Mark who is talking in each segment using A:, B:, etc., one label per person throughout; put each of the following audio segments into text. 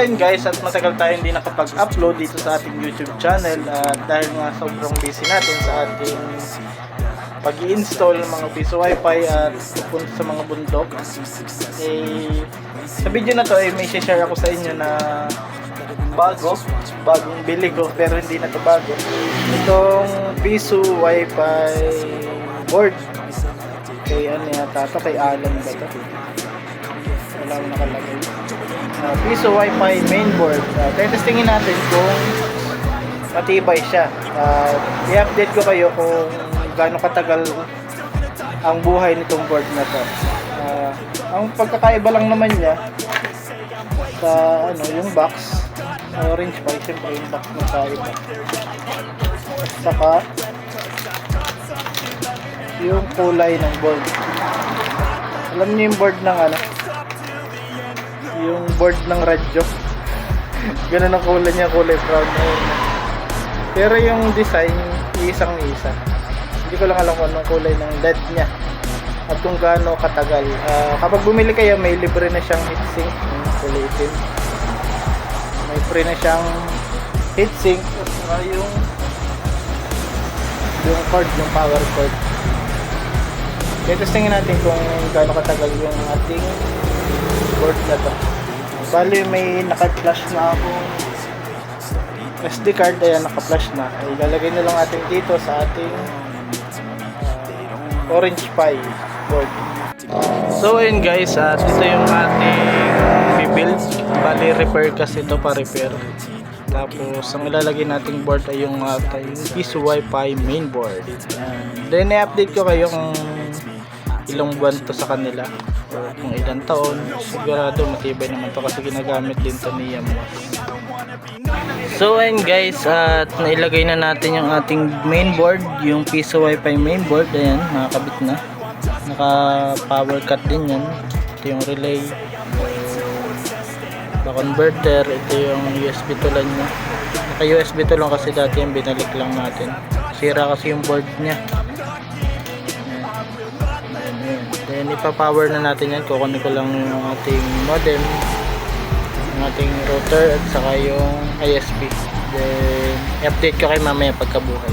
A: ayun guys, at matagal tayo hindi nakapag-upload dito sa ating YouTube channel at dahil nga sobrang busy natin sa ating pag install ng mga piso wifi at pupunta sa mga bundok eh, sa video na to ay may share ako sa inyo na bago bagong bili ko pero hindi na to bago. Itong piso wifi board kay ano yata to kay Alan ba to akong nakalagay. Uh, piso wifi mainboard uh, testingin natin kung matibay siya. Uh, i-update ko kayo kung gaano katagal ang buhay nitong board na to. Uh, ang pagkakaiba lang naman niya sa ano yung box. Orange pa siyempre yung box ng kaiba. Saka yung kulay ng board. Alam niyo yung board ng ano yung board ng radyo. Ganun ang kulay niya kulay brown. Pero yung design isang isa hindi ko lang alam kung anong kulay ng LED niya at kung gaano katagal. Ah, kapag bumili kayo may libre na siyang heatsink yung kulay itim. May free na siyang heatsink at saka yung yung cord, yung power cord. Testingin natin kung gaano katagal yung ating board na to bali may naka-flash na akong SD card ayan naka-flash na. Ay lalagay na lang natin dito sa ating ah, Orange Pi board. So ayun guys at ito yung ating bibuild bali repair kasi ito pa repair. Tapos ang ilalagay nating board ay yung ating piso wifi main board. Then i-update ko kayo kung ilang buwan to sa kanila. Or kung ilang taon sigurado matibay naman to kasi ginagamit din to ni Yamos so ayun guys at nailagay na natin yung ating main board yung piso wifi main board. Ayan nakakabit na. Naka power cut din yan. Ito yung relay. Na converter ito yung USB to LAN nya naka USB to lang kasi dati yung binalik lang natin. Sira kasi yung board nya then ipa-power na natin yan kukunin ko lang yung ating modem yung ating router at saka yung ISP then i-update ko kay mamaya pagkabuhay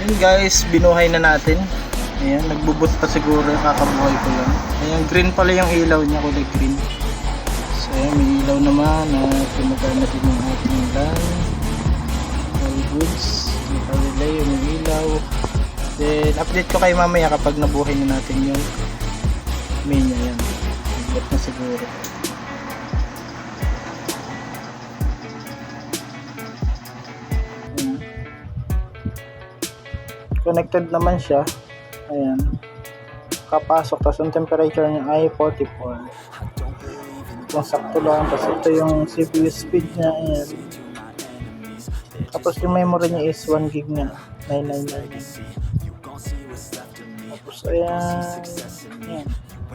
A: yun guys binuhay na natin ayan nagbubot pa siguro kakabuhay ko lang ayan green pala yung ilaw niya kulay green So, ayan, may ilaw naman na ginagamit din yung ating LAN. All goods. Nakalilay yung ilaw. Then, update ko kayo mamaya kapag nabuhay na natin yung niya yan. Nagbot na siguro. Connected naman siya. Ayan. Kapasok. Tapos yung temperature niya ay 44 kung sakto lang tapos ito yung CPU speed niya ayan tapos yung memory niya is 1 gig na 999 tapos ayan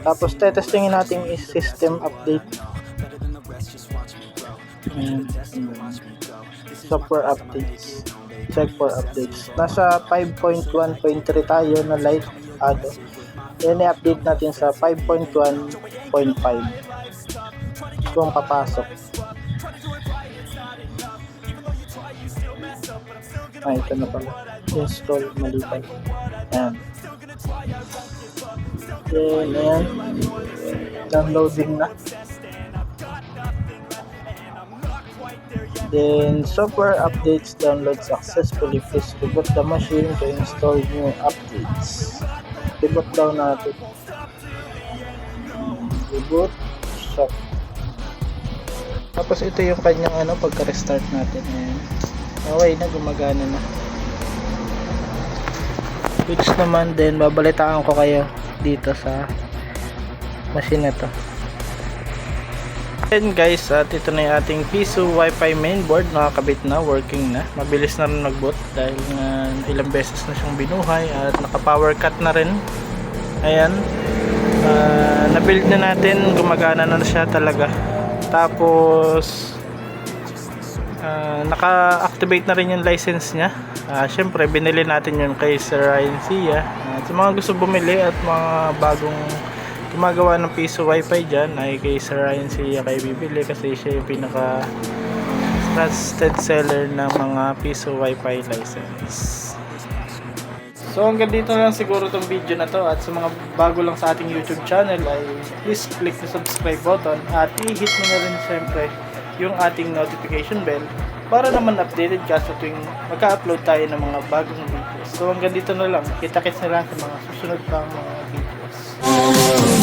A: tapos tetestingin natin is system update ayan software updates check for updates nasa 5.1.3 tayo na light ado yan i-update natin sa 5.1.5 kung papasok. Ah, ito na pala. Install, mali pa. Ayan. Then, ayan. Downloading na. Then, software updates download successfully. Please reboot the machine to install new updates. Reboot daw natin. Reboot. Shop. Tapos ito yung kanyang ano pagka-restart natin. Ayan. Okay na, gumagana na. Which naman din, babalitaan ko kayo dito sa machine na to. And guys, at ito na yung ating Piso Wi-Fi mainboard. Nakakabit na, working na. Mabilis na rin nag-boot dahil nga ilang beses na siyang binuhay at naka-power cut na rin. Ayan. Ah, na-build na natin, gumagana na siya talaga. Tapos ah, naka-activate na rin yung license niya. Ah, Siyempre, binili natin yun kay Sir Ryan Sia. Ah, sa mga gusto bumili at mga bagong gumagawa ng piso wifi dyan ay kay Sir Ryan siya kay bibili kasi siya yung pinaka trusted seller ng mga piso wifi license. So hanggang dito lang siguro tong video na to at sa mga bago lang sa ating YouTube channel ay please click the subscribe button at i-hit mo na rin siyempre yung ating notification bell para naman updated ka sa tuwing magka-upload tayo ng mga bagong videos. So hanggang dito na lang. Kita-kits na lang sa mga susunod pang mga videos.